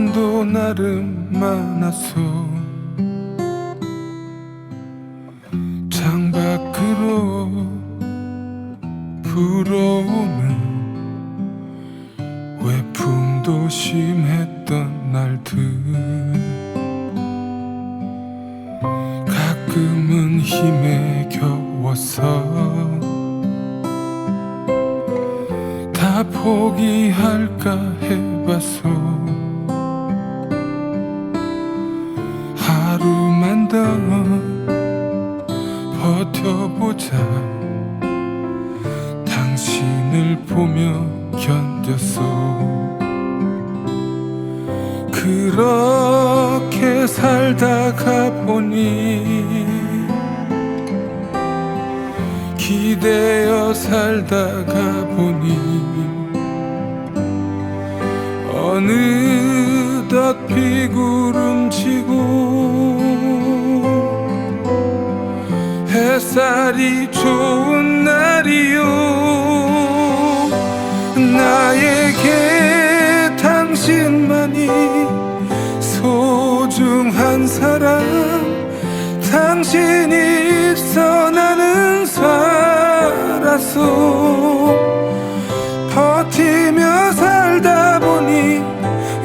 사연도 나름 많았어 창밖으로 불어오는 외풍도 심했던 날들. 가끔은 힘에 겨웠어 다 포기할까 해봤어 더 버텨보자. 당신을 보며 견뎠어. 그렇게 살다가 보니 기대어 살다가 보니 어느덧 비구름 햇살이 좋은 날이요. 나에게 당신만이 소중한 사람. 당신이 있어 나는 살았어 버티며 살다 보니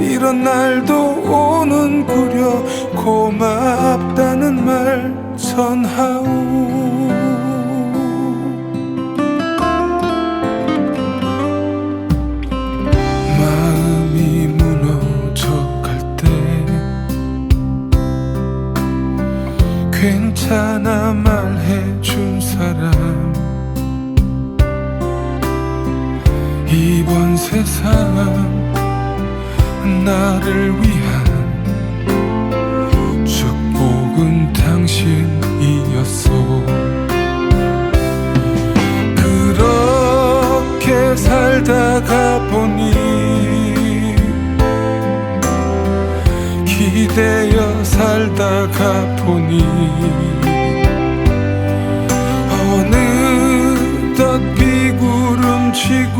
이런 날도 오는구려. 고맙다는 말 전하오 마음이 무너져 갈 때 괜찮아 말해준 사람 이번 세상 나를 위한 축복은 당신 이었어. 그렇게 살다가 보니 기대어 살다가 보니 어느덧 비구름치고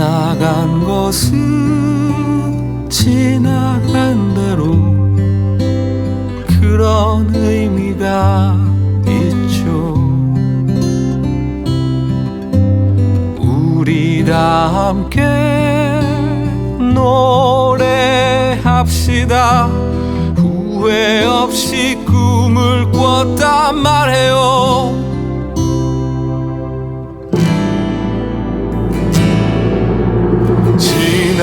지나간 것은 지나간 대로 그런 의미가 있죠. 우리 다 함께 노래합시다. 후회 없이 꿈을 꿨단 말해요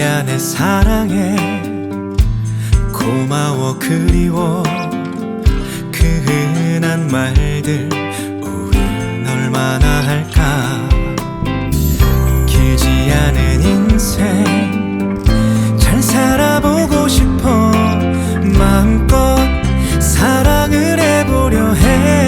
미안해 사랑해. 고마워 그리워. 그 흔한 말들 우린 얼마나 할까? 길지 않은 인생. 잘 살아보고 싶어. 마음껏 사랑을 해보려 해